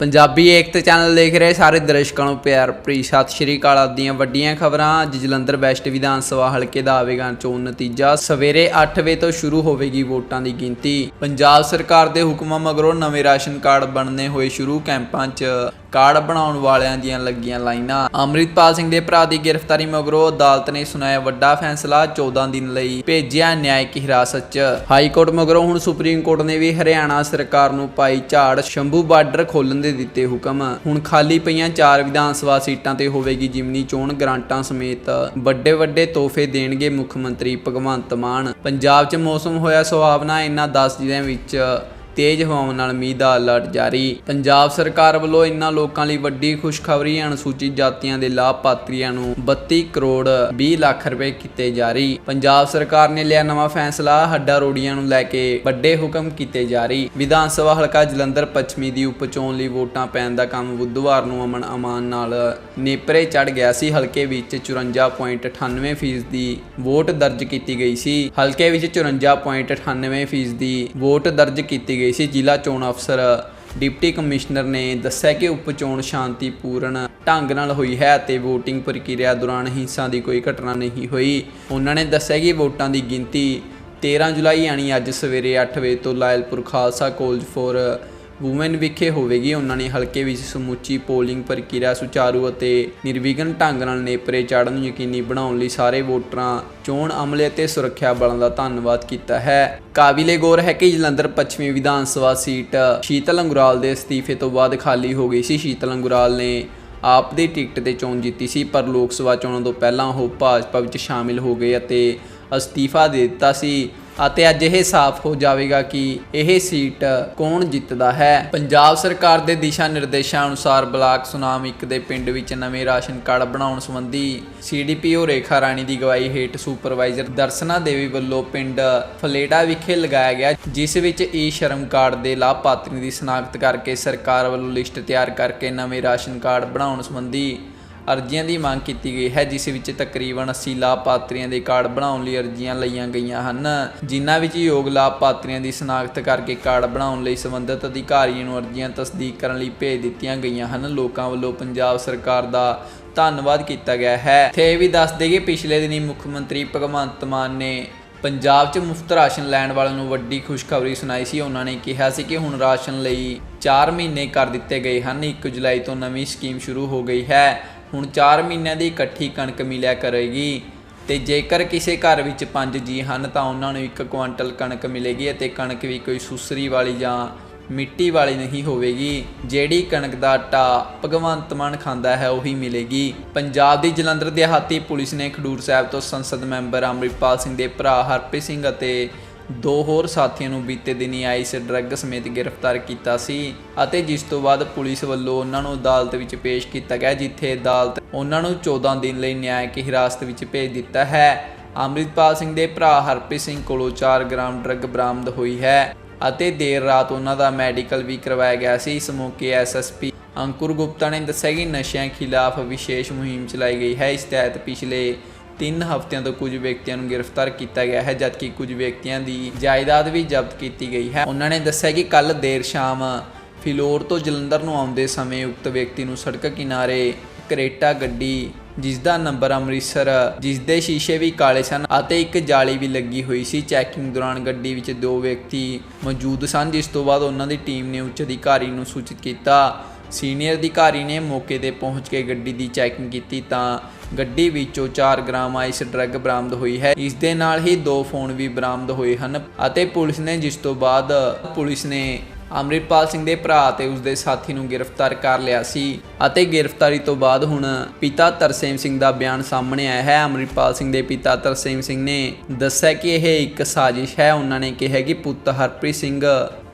ਪੰਜਾਬੀ ਏਕਤਾ channel ਦੇਖ ਰਹੇ ਸਾਰੇ ਦਰਸ਼ਕਾਂ ਨੂੰ ਪਿਆਰ ਭਰੀ ਸਤਿ ਸ਼੍ਰੀ ਅਕਾਲ। ਆਪ ਵੱਡੀਆਂ ਖਬਰਾਂ, ਅੱਜ ਜਲੰਧਰ ਵੈਸਟ ਵਿਧਾਨ ਸਭਾ ਹਲਕੇ ਦਾ ਆਵੇਗਾ ਚੋਣ ਨਤੀਜਾ। ਸਵੇਰੇ 8 ਵਜੇ ਤੋਂ ਸ਼ੁਰੂ ਹੋਵੇਗੀ ਵੋਟਾਂ ਦੀ ਗਿਣਤੀ। ਪੰਜਾਬ ਸਰਕਾਰ ਦੇ ਹੁਕਮਾਂ ਮਗਰੋਂ ਨਵੇਂ ਰਾਸ਼ਨ ਕਾਰਡ ਬਣਨੇ ਹੋਏ ਸ਼ੁਰੂ ਕੈਂਪਾਂ 'ਚ ਕਾਰਡ ਬਣਾਉਣ ਵਾਲਿਆਂ ਦੀਆਂ ਲੱਗੀਆਂ ਲਾਈਨਾਂ। ਅੰਮ੍ਰਿਤਪਾਲ ਸਿੰਘ ਦੇ ਭਰਾ ਦੀ ਗ੍ਰਿਫਤਾਰੀ ਮਗਰੋਂ ਅਦਾਲਤ ਨੇ ਸੁਣਾਇਆ ਵੱਡਾ ਫੈਸਲਾ 14 ਦਿਨ ਲਈ ਭੇਜਿਆ ਨਿਆਇਕ ਹਿਰਾਸਤ 'ਚ ਹਾਈ ਕੋਰਟ ਮਗਰੋਂ ਹੁਣ ਸੁਪਰੀਮ ਕੋਰਟ ਨੇ ਵੀ ਹਰਿਆਣਾ ਸਰਕਾਰ ਨੂੰ ਪਾਈ ਝਾੜ, ਸ਼ੰਭੂ ਬਾਰਡਰ ਖੋਲਣ ਦੇ ਦਿੱਤੇ ਹੁਕਮ। ਹੁਣ ਖਾਲੀ ਪਈਆਂ ਚਾਰ ਵਿਧਾਨ ਸਭਾ ਸੀਟਾਂ ਤੇ ਹੋਵੇਗੀ ਜਿਮਨੀ ਚੋਣ, ਗ੍ਰਾਂਟਾਂ ਸਮੇਤ ਵੱਡੇ ਵੱਡੇ ਤੋਹਫੇ ਦੇਣਗੇ ਮੁੱਖ ਮੰਤਰੀ ਭਗਵੰਤ ਮਾਨ। ਪੰਜਾਬ 'ਚ ਮੌਸਮ ਹੋਇਆ ਸੁਹਾਵਣਾ ਇਹਨਾਂ 10 ਜ਼ਿਲ੍ਹਿਆਂ ਵਿੱਚ ਤੇਜ਼ ਹਵਾਵਾਂ ਨਾਲ ਮੀਂਹ ਦਾ ਅਲਰਟ ਜਾਰੀ। ਪੰਜਾਬ ਸਰਕਾਰ ਵੱਲੋਂ ਇਨ੍ਹਾਂ ਲੋਕਾਂ ਲਈ ਵੱਡੀ ਖੁਸ਼ਖਬਰੀ ਅਨੁਸੂਚਿਤ ਜਾਤੀਆਂ ਦੇ ਲਾਭਪਾਤਰੀਆਂ ਨੂੰ 32 ਕਰੋੜ 20 ਲੱਖ ਰੁਪਏ ਕੀਤੇ ਜਾਰੀ। ਪੰਜਾਬ ਸਰਕਾਰ ਨੇ ਲਿਆ ਨਵਾਂ ਫੈਸਲਾ, ਹੱਡਾ ਰੋੜੀਆਂ ਨੂੰ ਲੈ ਕੇ ਵੱਡੇ ਹੁਕਮ ਕੀਤੇ ਜਾਰੀ। ਵਿਧਾਨ ਸਭਾ ਹਲਕਾ ਜਲੰਧਰ ਪੱਛਮੀ ਦੀ ਉਪਚੋਣ ਲਈ ਵੋਟਾਂ ਪੈਣ ਦਾ ਕੰਮ ਬੁੱਧਵਾਰ ਨੂੰ ਅਮਨ ਅਮਾਨ ਨਾਲ ਨੇਪਰੇ ਚੜ ਗਿਆ ਸੀ। ਹਲਕੇ ਵਿੱਚ 54.98% ਫੀਸਦੀ ਦੀ ਵੋਟ ਦਰਜ ਕੀਤੀ ਗਈ ਸੀ। ਹਲਕੇ ਵਿੱਚ 54.98% ਫੀਸਦੀ ਦੀ ਵੋਟ ਦਰਜ ਕੀਤੀ ਗਈ ਸੀ ਜ਼ਿਲ੍ਹਾ ਚੋਣ ਅਫਸਰ ਡਿਪਟੀ ਕਮਿਸ਼ਨਰ ਨੇ ਦੱਸਿਆ ਕਿ ਉਪ ਚੋਣ ਸ਼ਾਂਤੀਪੂਰਨ ਢੰਗ ਨਾਲ ਹੋਈ ਹੈ ਅਤੇ VOTING ਪ੍ਰਕਿਰਿਆ ਦੌਰਾਨ ਹਿੰਸਾ ਦੀ ਕੋਈ ਘਟਨਾ ਨਹੀਂ ਹੋਈ। ਉਹਨਾਂ ਨੇ ਦੱਸਿਆ ਕਿ ਵੋਟਾਂ ਦੀ ਗਿਣਤੀ 13 ਜੁਲਾਈ, ਯਾਨੀ ਅੱਜ ਸਵੇਰੇ 8 ਵਜੇ ਤੋਂ Lyallpur Khalsa college for women ਵਿਖੇ ਹੋਵੇਗੀ। ਉਹਨਾਂ ਨੇ ਹਲਕੇ ਵਿੱਚ ਸਮੁੱਚੀ ਪੋਲਿੰਗ ਪ੍ਰਕਿਰਿਆ ਸੁਚਾਰੂ ਅਤੇ ਨਿਰਵਿਘਨ ਢੰਗ ਨਾਲ ਨੇਪਰੇ ਚਾੜਨ ਨੂੰ ਯਕੀਨੀ ਬਣਾਉਣ ਲਈ ਸਾਰੇ ਵੋਟਰਾਂ, ਚੋਣ ਅਮਲੇ ਅਤੇ ਸੁਰੱਖਿਆ ਬਲਾਂ ਦਾ ਧੰਨਵਾਦ ਕੀਤਾ ਹੈ। ਕਾਬਿਲੇ ਗੌਰ ਹੈ ਕਿ ਜਲੰਧਰ ਪੱਛਮੀ ਵਿਧਾਨ ਸਭਾ ਸੀਟ ਸ਼ੀਤਲ ਅੰਗੁਰਾਲ ਦੇ ਅਸਤੀਫੇ ਤੋਂ ਬਾਅਦ ਖਾਲੀ ਹੋ ਗਈ ਸੀ। ਸ਼ੀਤਲ ਅੰਗੁਰਾਲ ਨੇ ਆਪ ਦੀ ਟਿਕਟ ਤੇ ਚੋਣ ਜਿੱਤੀ ਸੀ, ਪਰ ਲੋਕ ਸਭਾ ਚੋਣਾਂ ਤੋਂ ਪਹਿਲਾਂ ਉਹ ਭਾਜਪਾ ਵਿੱਚ ਸ਼ਾਮਿਲ ਹੋ ਗਏ ਅਤੇ ਅਸਤੀਫਾ ਦੇ ਦਿੱਤਾ ਸੀ। ਅਤੇ ਅੱਜ ਇਹ ਸਾਫ਼ ਹੋ ਜਾਵੇਗਾ ਕਿ ਇਹ ਸੀਟ ਕੌਣ ਜਿੱਤਦਾ ਹੈ। ਪੰਜਾਬ ਸਰਕਾਰ ਦੇ ਦਿਸ਼ਾ ਨਿਰਦੇਸ਼ਾਂ ਅਨੁਸਾਰ ਬਲਾਕ ਸੁਨਾਮ ਇੱਕ ਦੇ ਪਿੰਡ ਵਿੱਚ ਨਵੇਂ ਰਾਸ਼ਨ ਕਾਰਡ ਬਣਾਉਣ ਸੰਬੰਧੀ ਸੀਡੀਪੀਓ ਰੇਖਾ ਰਾਣੀ ਦੀ ਗਵਾਹੀ ਹੇਠ ਸੁਪਰਵਾਈਜ਼ਰ ਦਰਸ਼ਨਾ ਦੇਵੀ ਵੱਲੋਂ ਪਿੰਡ ਫਲੇੜਾ ਵਿਖੇ ਲਗਾਇਆ ਗਿਆ, ਜਿਸ ਵਿੱਚ ਈ ਸ਼ਰਮ ਕਾਰਡ ਦੇ ਲਾਭਪਾਤਰੀ ਦੀ ਸ਼ਨਾਖਤ ਕਰਕੇ ਸਰਕਾਰ ਵੱਲੋਂ ਲਿਸਟ ਤਿਆਰ ਕਰਕੇ ਨਵੇਂ ਰਾਸ਼ਨ ਕਾਰਡ ਬਣਾਉਣ ਸੰਬੰਧੀ ਅਰਜ਼ੀਆਂ ਦੀ ਮੰਗ ਕੀਤੀ ਗਈ ਹੈ, ਜਿਸ ਵਿੱਚ ਤਕਰੀਬਨ 80 ਲਾਭਪਾਤਰੀਆਂ ਦੇ ਕਾਰਡ ਬਣਾਉਣ ਲਈ ਅਰਜ਼ੀਆਂ ਲਈਆਂ ਗਈਆਂ ਹਨ, ਜਿਨ੍ਹਾਂ ਵਿੱਚ ਯੋਗ ਲਾਭਪਾਤਰੀਆਂ ਦੀ ਸ਼ਨਾਖਤ ਕਰਕੇ ਕਾਰਡ ਬਣਾਉਣ ਲਈ ਸੰਬੰਧਿਤ ਅਧਿਕਾਰੀਆਂ ਨੂੰ ਅਰਜ਼ੀਆਂ ਤਸਦੀਕ ਕਰਨ ਲਈ ਭੇਜ ਦਿੱਤੀਆਂ ਗਈਆਂ ਹਨ। ਲੋਕਾਂ ਵੱਲੋਂ ਪੰਜਾਬ ਸਰਕਾਰ ਦਾ ਧੰਨਵਾਦ ਕੀਤਾ ਗਿਆ ਹੈ। ਤੇ ਇਹ ਵੀ ਦੱਸ ਦੇਈਏ ਪਿਛਲੇ ਦਿਨੀ ਮੁੱਖ ਮੰਤਰੀ ਭਗਵੰਤ ਮਾਨ ਨੇ ਪੰਜਾਬ 'ਚ ਮੁਫਤ ਰਾਸ਼ਨ ਲੈਣ ਵਾਲਿਆਂ ਨੂੰ ਵੱਡੀ ਖੁਸ਼ਖਬਰੀ ਸੁਣਾਈ ਸੀ। ਉਹਨਾਂ ਨੇ ਕਿਹਾ ਸੀ ਕਿ ਹੁਣ ਰਾਸ਼ਨ ਲਈ 4 ਮਹੀਨੇ ਕਰ ਦਿੱਤੇ ਗਏ ਹਨ। 1 ਜੁਲਾਈ ਤੋਂ ਨਵੀਂ ਸਕੀਮ ਸ਼ੁਰੂ ਹੋ ਗਈ ਹੈ। ਹੁਣ 4 ਮਹੀਨਿਆਂ ਦੀ ਇਕੱਠੀ ਕਣਕ ਮਿਲਿਆ ਕਰੇਗੀ। ਤੇ ਜੇਕਰ ਕਿਸੇ ਘਰ ਵਿੱਚ 5 ਜੀ ਹਨ, ਤਾਂ ਉਹਨਾਂ ਨੂੰ ਇੱਕ ਕੁਆਂਟਲ ਕਣਕ ਮਿਲੇਗੀ ਅਤੇ ਕਣਕ ਵੀ ਕੋਈ ਸੁਸਰੀ ਵਾਲੀ ਜਾਂ ਮਿੱਟੀ ਵਾਲੀ ਨਹੀਂ ਹੋਵੇਗੀ। ਜਿਹੜੀ ਕਣਕ ਦਾ ਆਟਾ ਭਗਵੰਤ ਮਾਨ ਖਾਂਦਾ ਹੈ, ਉਹੀ ਮਿਲੇਗੀ। ਪੰਜਾਬ ਦੀ ਜਲੰਧਰ ਦਿਹਾਤੀ ਪੁਲਿਸ ਨੇ ਖਡੂਰ ਸਾਹਿਬ ਤੋਂ ਸੰਸਦ ਮੈਂਬਰ ਅੰਮ੍ਰਿਤਪਾਲ ਸਿੰਘ ਦੇ ਭਰਾ ਹਰਪ੍ਰੀਤ ਸਿੰਘ ਅਤੇ ਦੋ ਹੋਰ ਸਾਥੀਆਂ ਨੂੰ ਬੀਤੇ ਦਿਨੀ ਆਈਸ ਡਰੱਗ ਸਮੇਤ ਗ੍ਰਿਫਤਾਰ ਕੀਤਾ ਸੀ ਅਤੇ ਜਿਸ ਤੋਂ ਬਾਅਦ ਪੁਲਿਸ ਵੱਲੋਂ ਉਹਨਾਂ ਨੂੰ ਅਦਾਲਤ ਵਿੱਚ ਪੇਸ਼ ਕੀਤਾ ਗਿਆ, ਜਿੱਥੇ ਅਦਾਲਤ ਉਹਨਾਂ ਨੂੰ 14 ਦਿਨ ਲਈ ਨਿਆਇਕ ਹਿਰਾਸਤ ਵਿੱਚ ਭੇਜ ਦਿੱਤਾ ਹੈ। ਅੰਮ੍ਰਿਤਪਾਲ ਸਿੰਘ ਦੇ ਭਰਾ ਹਰਪ੍ਰੀਤ ਸਿੰਘ ਕੋਲੋਂ 4 ਗ੍ਰਾਮ ਡਰੱਗ ਬਰਾਮਦ ਹੋਈ ਹੈ ਅਤੇ ਦੇਰ ਰਾਤ ਉਹਨਾਂ ਦਾ ਮੈਡੀਕਲ ਵੀ ਕਰਵਾਇਆ ਗਿਆ ਸੀ। ਇਸ ਮੌਕੇ ਐਸਐਸਪੀ ਅੰਕੁਰ ਗੁਪਤਾ ਨੇ ਦੱਸਿਆ ਕਿ ਨਸ਼ਿਆਂ ਖਿਲਾਫ ਵਿਸ਼ੇਸ਼ ਮੁਹਿੰਮ ਚਲਾਈ ਗਈ ਹੈ। ਇਸ ਤਹਿਤ ਪਿਛਲੇ 3 ਹਫ਼ਤਿਆਂ ਤੋਂ ਕੁਝ ਵਿਅਕਤੀਆਂ ਨੂੰ ਗ੍ਰਿਫਤਾਰ ਕੀਤਾ ਗਿਆ ਹੈ, ਜਦਕਿ ਕੁਝ ਵਿਅਕਤੀਆਂ ਦੀ ਜਾਇਦਾਦ ਵੀ ਜ਼ਬਤ ਕੀਤੀ ਗਈ ਹੈ। ਉਹਨਾਂ ਨੇ ਦੱਸਿਆ ਕਿ ਕੱਲ ਦੇਰ ਸ਼ਾਮ ਫਿਲੌਰ ਤੋਂ ਜਲੰਧਰ ਨੂੰ ਆਉਂਦੇ ਸਮੇਂ ਉਕਤ ਵਿਅਕਤੀ ਨੂੰ ਸੜਕ ਕਿਨਾਰੇ ਕਰੇਟਾ ਗੱਡੀ ਜਿਸ ਦਾ ਨੰਬਰ ਅੰਮ੍ਰਿਤਸਰ ਜਿਸ ਦੇ ਸ਼ੀਸ਼ੇ ਵੀ ਕਾਲੇ ਸਨ ਅਤੇ ਇੱਕ ਜਾਲੀ ਵੀ ਲੱਗੀ ਹੋਈ ਸੀ। ਚੈਕਿੰਗ ਦੌਰਾਨ ਗੱਡੀ ਵਿੱਚ ਦੋ ਵਿਅਕਤੀ ਮੌਜੂਦ ਸਨ, ਜਿਸ ਤੋਂ ਬਾਅਦ ਉਹਨਾਂ ਦੀ ਟੀਮ ਨੇ ਉੱਚ ਅਧਿਕਾਰੀ ਨੂੰ ਸੂਚਿਤ ਕੀਤਾ। ਸੀਨੀਅਰ ਅਧਿਕਾਰੀ ਨੇ ਮੌਕੇ ਤੇ ਪਹੁੰਚ ਕੇ ਗੱਡੀ ਦੀ ਚੈਕਿੰਗ ਕੀਤੀ ਤਾਂ ਗੱਡੀ ਵਿੱਚੋਂ 4 ਗ੍ਰਾਮ ਆਈਸ ਡਰੱਗ ਬਰਾਮਦ ਹੋਈ ਹੈ। ਇਸ ਦੇ ਨਾਲ ਹੀ ਦੋ ਫੋਨ ਵੀ ਬਰਾਮਦ ਹੋਏ ਹਨ ਅਤੇ ਪੁਲਿਸ ਨੇ ਜਿਸ ਤੋਂ ਬਾਅਦ ਪੁਲਿਸ ਨੇ ਅੰਮ੍ਰਿਤਪਾਲ ਸਿੰਘ ਦੇ ਭਰਾ ਤੇ ਉਸਦੇ ਸਾਥੀ ਨੂੰ ਗ੍ਰਿਫਤਾਰ ਕਰ ਲਿਆ ਸੀ ਅਤੇ ਗ੍ਰਿਫਤਾਰੀ ਤੋਂ ਬਾਅਦ ਹੁਣ ਪਿਤਾ ਤਰਸੇਮ ਸਿੰਘ ਦਾ ਬਿਆਨ ਸਾਹਮਣੇ ਆਇਆ ਹੈ। ਅੰਮ੍ਰਿਤਪਾਲ ਸਿੰਘ ਦੇ ਪਿਤਾ ਤਰਸੇਮ ਸਿੰਘ ਨੇ ਦੱਸਿਆ ਕਿ ਇਹ ਇੱਕ ਸਾਜ਼ਿਸ਼ ਹੈ। ਉਹਨਾਂ ਨੇ ਕਿਹਾ ਕਿ ਪੁੱਤ ਹਰਪ੍ਰੀਤ ਸਿੰਘ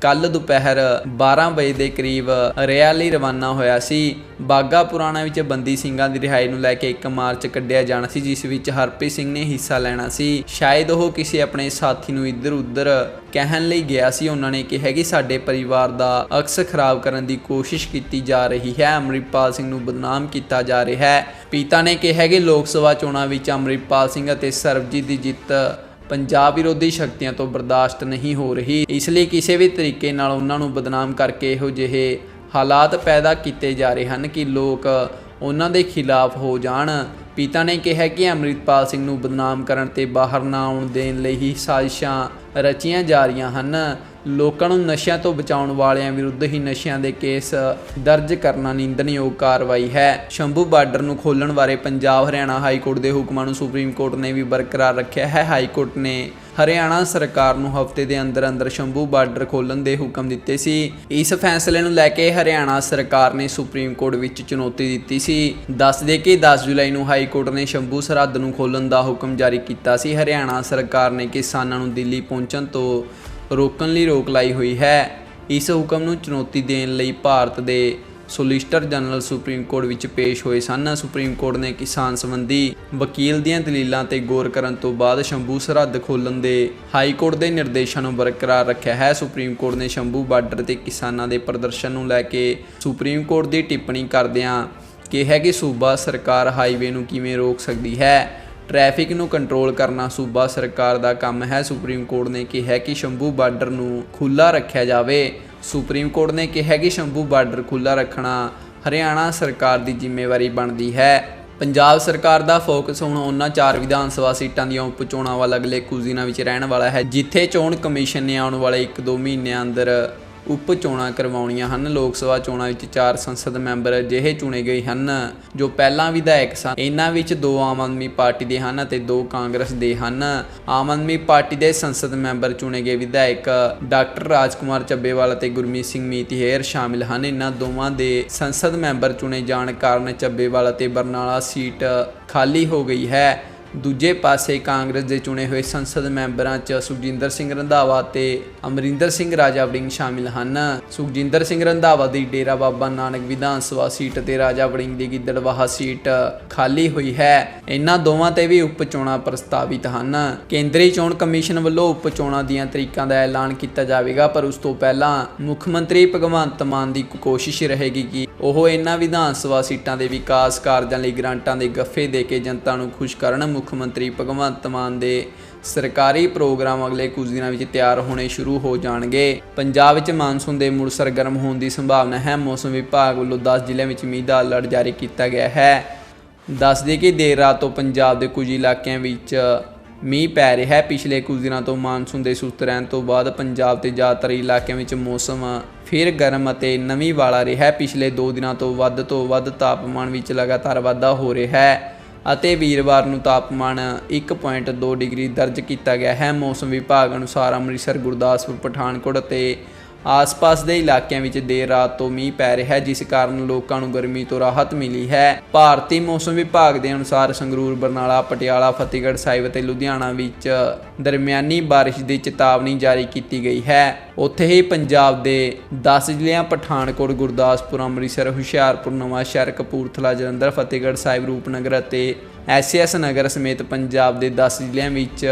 ਕੱਲ ਦੁਪਹਿਰ 12 ਵਜੇ ਦੇ ਕਰੀਬ ਰਿਆ ਲਈ ਰਵਾਨਾ ਹੋਇਆ ਸੀ। ਬਾਗਾ ਪੁਰਾਣਾ ਵਿੱਚ ਬੰਦੀ ਸਿੰਘਾਂ ਦੀ ਰਿਹਾਈ ਨੂੰ ਲੈ ਕੇ ਇੱਕ ਮਾਰਚ ਕੱਢਿਆ ਜਾਣਾ ਸੀ, ਜਿਸ ਵਿੱਚ ਹਰਪ੍ਰੀਤ ਸਿੰਘ ਨੇ ਹਿੱਸਾ ਲੈਣਾ ਸੀ। ਸ਼ਾਇਦ ਉਹ ਕਿਸੇ ਆਪਣੇ ਸਾਥੀ ਨੂੰ ਇੱਧਰ ਉੱਧਰ ਕਹਿਣ ਲਈ ਗਿਆ ਸੀ। ਉਹਨਾਂ ਨੇ ਕਿਹਾ ਕਿ ਸਾਡੇ ਪਰਿਵਾਰ ਦਾ ਅਕਸ ਖਰਾਬ ਕਰਨ ਦੀ ਕੋਸ਼ਿਸ਼ ਕੀਤੀ ਜਾ ਰਹੀ ਹੈ। ਅੰਮ੍ਰਿਤਪਾਲ ਸਿੰਘ ਨੂੰ ਬਦਨਾਮ ਕੀਤਾ ਜਾ ਰਿਹਾ ਹੈ। ਪਿਤਾ ਨੇ ਕਿਹਾ ਕਿ ਲੋਕ ਸਭਾ ਚੋਣਾਂ ਵਿੱਚ ਅੰਮ੍ਰਿਤਪਾਲ ਸਿੰਘ ਅਤੇ ਸਰਬਜੀਤ ਦੀ ਜਿੱਤ ਪੰਜਾਬ ਵਿਰੋਧੀ ਸ਼ਕਤੀਆਂ ਤੋਂ ਬਰਦਾਸ਼ਤ ਨਹੀਂ ਹੋ ਰਹੀ। ਇਸ ਲਈ ਕਿਸੇ ਵੀ ਤਰੀਕੇ ਨਾਲ ਉਹਨਾਂ ਨੂੰ ਬਦਨਾਮ ਕਰਕੇ ਇਹੋ ਜਿਹੇ ਹਾਲਾਤ ਪੈਦਾ ਕੀਤੇ ਜਾ ਰਹੇ ਹਨ ਕਿ ਲੋਕ ਉਹਨਾਂ ਦੇ ਖਿਲਾਫ ਹੋ ਜਾਣ। ਪਿਤਾ ਨੇ ਕਿਹਾ ਕਿ ਅੰਮ੍ਰਿਤਪਾਲ ਸਿੰਘ ਨੂੰ ਬਦਨਾਮ ਕਰਨ ਤੇ ਬਾਹਰ ਨਾ ਆਉਣ ਦੇਣ ਲਈ ਹੀ ਸਾਜ਼ਿਸ਼ਾਂ ਰਚੀਆਂ ਜਾ ਰਹੀਆਂ ਹਨ। ਲੋਕਾਂ ਨੂੰ ਨਸ਼ਿਆਂ ਤੋਂ ਬਚਾਉਣ ਵਾਲਿਆਂ ਵਿਰੁੱਧ ਹੀ ਨਸ਼ਿਆਂ ਦੇ ਕੇਸ ਦਰਜ ਕਰਨਾ ਨਿੰਦਣਯੋਗ ਕਾਰਵਾਈ ਹੈ। ਸ਼ੰਭੂ ਬਾਰਡਰ ਨੂੰ ਖੋਲਣ ਬਾਰੇ ਪੰਜਾਬ ਹਰਿਆਣਾ ਹਾਈ ਕੋਰਟ ਦੇ ਹੁਕਮਾਂ ਨੂੰ ਸੁਪਰੀਮ ਕੋਰਟ ਨੇ ਵੀ ਬਰਕਰਾਰ ਰੱਖਿਆ ਹੈ। ਹਾਈ ਕੋਰਟ ਨੇ ਹਰਿਆਣਾ ਸਰਕਾਰ ਨੂੰ ਹਫ਼ਤੇ ਦੇ ਅੰਦਰ ਅੰਦਰ ਸ਼ੰਭੂ ਬਾਰਡਰ ਖੋਲਣ ਦੇ ਹੁਕਮ ਦਿੱਤੇ ਸੀ। ਇਸ ਫੈਸਲੇ ਨੂੰ ਲੈ ਕੇ ਹਰਿਆਣਾ ਸਰਕਾਰ ਨੇ ਸੁਪਰੀਮ ਕੋਰਟ ਵਿੱਚ ਚੁਣੌਤੀ ਦਿੱਤੀ ਸੀ। ਦੱਸ ਦੇ ਕਿ 10 ਜੁਲਾਈ ਨੂੰ ਹਾਈ ਕੋਰਟ ਨੇ ਸ਼ੰਭੂ ਸਰਹੱਦ ਨੂੰ ਖੋਲਣ ਦਾ ਹੁਕਮ ਜਾਰੀ ਕੀਤਾ ਸੀ। ਹਰਿਆਣਾ ਸਰਕਾਰ ਨੇ ਕਿਸਾਨਾਂ ਨੂੰ ਦਿੱਲੀ ਪਹੁੰਚਣ ਤੋਂ ਰੋਕਣ ਲਈ ਰੋਕ ਲਾਈ ਹੋਈ ਹੈ। ਇਸ ਹੁਕਮ ਨੂੰ ਚੁਣੌਤੀ ਦੇਣ ਲਈ ਭਾਰਤ ਦੇ ਸੋਲਿਸਟਰ ਜਨਰਲ ਸੁਪਰੀਮ ਕੋਰਟ ਵਿੱਚ ਪੇਸ਼ ਹੋਏ ਸਨ। ਸੁਪਰੀਮ ਕੋਰਟ ਨੇ ਕਿਸਾਨ ਸੰਬੰਧੀ ਵਕੀਲ ਦੀਆਂ ਦਲੀਲਾਂ ਤੇ ਗੌਰ ਕਰਨ ਤੋਂ ਬਾਅਦ ਸ਼ੰਭੂ ਸਰਹੱਦ ਖੋਲਣ ਦੇ ਹਾਈ ਕੋਰਟ ਦੇ ਨਿਰਦੇਸ਼ਾਂ ਨੂੰ ਬਰਕਰਾਰ ਰੱਖਿਆ ਹੈ। ਸੁਪਰੀਮ ਕੋਰਟ ਨੇ ਸ਼ੰਭੂ ਬਾਰਡਰ ਤੇ ਕਿਸਾਨਾਂ ਦੇ ਪ੍ਰਦਰਸ਼ਨ ਨੂੰ ਲੈ ਕੇ ਸੁਪਰੀਮ ਕੋਰਟ ਦੀ ਟਿੱਪਣੀ ਕਰਦਿਆਂ ਕਿਹਾ ਕਿ ਸੂਬਾ ਸਰਕਾਰ ਹਾਈਵੇ ਨੂੰ ਕਿਵੇਂ ਰੋਕ ਸਕਦੀ ਹੈ। ਟ੍ਰੈਫਿਕ ਨੂੰ ਕੰਟਰੋਲ ਕਰਨਾ ਸੂਬਾ ਸਰਕਾਰ ਦਾ ਕੰਮ ਹੈ। ਸੁਪਰੀਮ ਕੋਰਟ ਨੇ ਕਿਹਾ ਕਿ ਸ਼ੰਭੂ ਬਾਰਡਰ ਨੂੰ ਖੁੱਲਾ ਰੱਖਿਆ ਜਾਵੇ। ਸੁਪਰੀਮ ਕੋਰਟ ਨੇ ਕਿਹਾ ਕਿ ਸ਼ੰਭੂ ਬਾਰਡਰ ਖੁੱਲਾ ਰੱਖਣਾ ਹਰਿਆਣਾ ਸਰਕਾਰ ਦੀ ਜ਼ਿੰਮੇਵਾਰੀ ਬਣਦੀ ਹੈ। ਪੰਜਾਬ ਸਰਕਾਰ ਦਾ ਫੋਕਸ ਹੁਣ ਉਹਨਾਂ ਚਾਰ ਵਿਧਾਨ ਸਭਾ ਸੀਟਾਂ ਦੀਆਂ ਉਪ ਚੋਣਾਂ ਵੱਲ ਅਗਲੇ ਕੁਝ ਦਿਨਾਂ ਵਿੱਚ ਰਹਿਣ ਵਾਲਾ ਹੈ, ਜਿੱਥੇ ਚੋਣ ਕਮਿਸ਼ਨ ਨੇ ਆਉਣ ਵਾਲੇ 1-2 ਮਹੀਨਿਆਂ ਅੰਦਰ ਉਪ ਚੋਣਾਂ ਕਰਵਾਉਣੀਆਂ ਹਨ। ਲੋਕ ਸਭਾ ਚੋਣਾਂ ਵਿੱਚ ਚਾਰ ਸੰਸਦ ਮੈਂਬਰ ਅਜਿਹੇ ਚੁਣੇ ਗਏ ਹਨ, ਜੋ ਪਹਿਲਾਂ ਵਿਧਾਇਕ ਸਨ। ਇਹਨਾਂ ਵਿੱਚ ਦੋ ਆਮ ਆਦਮੀ ਪਾਰਟੀ ਦੇ ਹਨ ਅਤੇ ਦੋ ਕਾਂਗਰਸ ਦੇ ਹਨ। ਆਮ ਆਦਮੀ ਪਾਰਟੀ ਦੇ ਸੰਸਦ ਮੈਂਬਰ ਚੁਣੇ ਗਏ ਵਿਧਾਇਕ ਡਾਕਟਰ ਰਾਜਕੁਮਾਰ ਚੱਬੇਵਾਲ ਅਤੇ ਗੁਰਮੀਤ ਸਿੰਘ ਮੀਤਹੇਰ ਸ਼ਾਮਿਲ ਹਨ। ਇਹਨਾਂ ਦੋਵਾਂ ਦੇ ਸੰਸਦ ਮੈਂਬਰ ਚੁਣੇ ਜਾਣ ਕਾਰਨ ਚੱਬੇਵਾਲ ਅਤੇ ਬਰਨਾਲਾ ਸੀਟ ਖਾਲੀ ਹੋ ਗਈ ਹੈ। ਦੂਜੇ ਪਾਸੇ ਕਾਂਗਰਸ ਦੇ ਚੁਣੇ ਹੋਏ ਸੰਸਦ ਮੈਂਬਰਾਂ 'ਚ ਸੁਖਜਿੰਦਰ ਸਿੰਘ ਰੰਧਾਵਾ ਤੇ ਅਮਰਿੰਦਰ ਸਿੰਘ ਰਾਜਾ ਵੜਿੰਗ ਸ਼ਾਮਿਲ ਹਨ। ਸੁਖਜਿੰਦਰ ਸਿੰਘ ਰੰਧਾਵਾ ਦੀ ਡੇਰਾ ਬਾਬਾ ਨਾਨਕ ਵਿਧਾਨ ਸਭਾ ਸੀਟ ਤੇ ਰਾਜਾ ਵੜਿੰਗ ਦੀ ਗਿੱਦੜਵਾਹਾ ਸੀਟ ਖਾਲੀ ਹੋਈ ਹੈ। ਇਹਨਾਂ ਦੋਵਾਂ ਤੇ ਵੀ ਉਪ ਚੋਣਾਂ ਪ੍ਰਸਤਾਵਿਤ ਹਨ। ਕੇਂਦਰੀ ਚੋਣ ਕਮਿਸ਼ਨ ਵੱਲੋਂ ਉਪ ਚੋਣਾਂ ਦੀਆਂ ਤਰੀਕਾਂ ਦਾ ਐਲਾਨ ਕੀਤਾ ਜਾਵੇਗਾ, ਪਰ ਉਸ ਤੋਂ ਪਹਿਲਾਂ ਮੁੱਖ ਮੰਤਰੀ ਭਗਵੰਤ ਮਾਨ ਦੀ ਕੋਸ਼ਿਸ਼ ਰਹੇਗੀ ਕਿ ਉਹ ਇਹਨਾਂ ਵਿਧਾਨ ਸਭਾ ਸੀਟਾਂ ਦੇ ਵਿਕਾਸ ਕਾਰਜਾਂ ਲਈ ਗ੍ਰਾਂਟਾਂ ਦੇ ਗੱਫੇ ਦੇ ਕੇ ਜਨਤਾ ਨੂੰ ਖੁਸ਼ ਕਰਨ ਮੁੱਖ ਮੰਤਰੀ ਭਗਵੰਤ ਮਾਨ ਦੇ ਸਰਕਾਰੀ ਪ੍ਰੋਗਰਾਮ ਅਗਲੇ ਕੁਝ ਦਿਨਾਂ ਵਿੱਚ ਤਿਆਰ ਹੋਣੇ ਸ਼ੁਰੂ ਹੋ ਜਾਣਗੇ। ਪੰਜਾਬ ਵਿੱਚ ਮਾਨਸੂਨ ਦੇ ਮੁੜ ਸਰਗਰਮ ਹੋਣ ਦੀ ਸੰਭਾਵਨਾ ਹੈ। ਮੌਸਮ ਵਿਭਾਗ ਵੱਲੋਂ 10 ਜ਼ਿਲ੍ਹਿਆਂ ਵਿੱਚ ਮੀਂਹ ਦਾ ਅਲਰਟ ਜਾਰੀ ਕੀਤਾ ਗਿਆ ਹੈ। ਦੱਸ ਦਈਏ ਕਿ ਦੇਰ ਰਾਤ ਤੋਂ ਪੰਜਾਬ ਦੇ ਕੁਝ ਇਲਾਕਿਆਂ ਵਿੱਚ ਮੀਂਹ ਪੈ ਰਿਹਾ ਹੈ। ਪਿਛਲੇ ਕੁਝ ਦਿਨਾਂ ਤੋਂ ਮਾਨਸੂਨ ਦੇ ਸੁਸਤ ਰਹਿਣ ਤੋਂ ਬਾਅਦ ਪੰਜਾਬ ਦੇ ਜ਼ਿਆਦਾਤਰ ਇਲਾਕਿਆਂ ਵਿੱਚ ਮੌਸਮ ਫਿਰ ਗਰਮ ਅਤੇ ਨਮੀ ਵਾਲਾ ਰਿਹਾ ਹੈ। ਪਿਛਲੇ 2 ਦਿਨਾਂ ਤੋਂ ਵੱਧ ਤੋਂ ਵੱਧ ਤਾਪਮਾਨ ਵਿੱਚ ਲਗਾਤਾਰ ਵਾਧਾ ਹੋ ਰਿਹਾ ਹੈ। ਅਤੇ ਵੀਰਵਾਰ ਨੂੰ ਤਾਪਮਾਨ 1.2 ਡਿਗਰੀ ਦਰਜ ਕੀਤਾ ਗਿਆ ਹੈ। ਮੌਸਮ ਵਿਭਾਗ ਅਨੁਸਾਰ ਅੰਮ੍ਰਿਤਸਰ, ਗੁਰਦਾਸਪੁਰ, ਪਠਾਨਕੋਟ ਅਤੇ ਆਸ-ਪਾਸ ਦੇ ਇਲਾਕਿਆਂ ਵਿੱਚ ਦੇਰ ਰਾਤ ਤੋਂ ਮੀਂਹ ਪੈ ਰਿਹਾ ਹੈ, ਜਿਸ ਕਾਰਨ ਲੋਕਾਂ ਨੂੰ ਗਰਮੀ ਤੋਂ ਰਾਹਤ ਮਿਲੀ ਹੈ। ਭਾਰਤੀ ਮੌਸਮ ਵਿਭਾਗ ਦੇ ਅਨੁਸਾਰ ਸੰਗਰੂਰ, ਬਰਨਾਲਾ, ਪਟਿਆਲਾ, ਫਤਿਹਗੜ੍ਹ ਸਾਹਿਬ ਅਤੇ ਲੁਧਿਆਣਾ ਵਿੱਚ ਦਰਮਿਆਨੀ ਬਾਰਿਸ਼ ਦੀ ਚੇਤਾਵਨੀ ਜਾਰੀ ਕੀਤੀ ਗਈ ਹੈ। ਉੱਥੇ ਹੀ ਪੰਜਾਬ ਦੇ 10 ਜ਼ਿਲ੍ਹਿਆਂ, ਪਠਾਨਕੋਟ, ਗੁਰਦਾਸਪੁਰ, ਅੰਮ੍ਰਿਤਸਰ, ਹੁਸ਼ਿਆਰਪੁਰ, ਨਵਾਂਸ਼ਹਿਰ, ਕਪੂਰਥਲਾ, ਜਲੰਧਰ, ਫਤਿਹਗੜ੍ਹ ਸਾਹਿਬ, ਰੂਪਨਗਰ ਅਤੇ ਐਸਐਸ ਨਗਰ ਸਮੇਤ ਪੰਜਾਬ ਦੇ 10 ਜ਼ਿਲ੍ਹਿਆਂ ਵਿੱਚ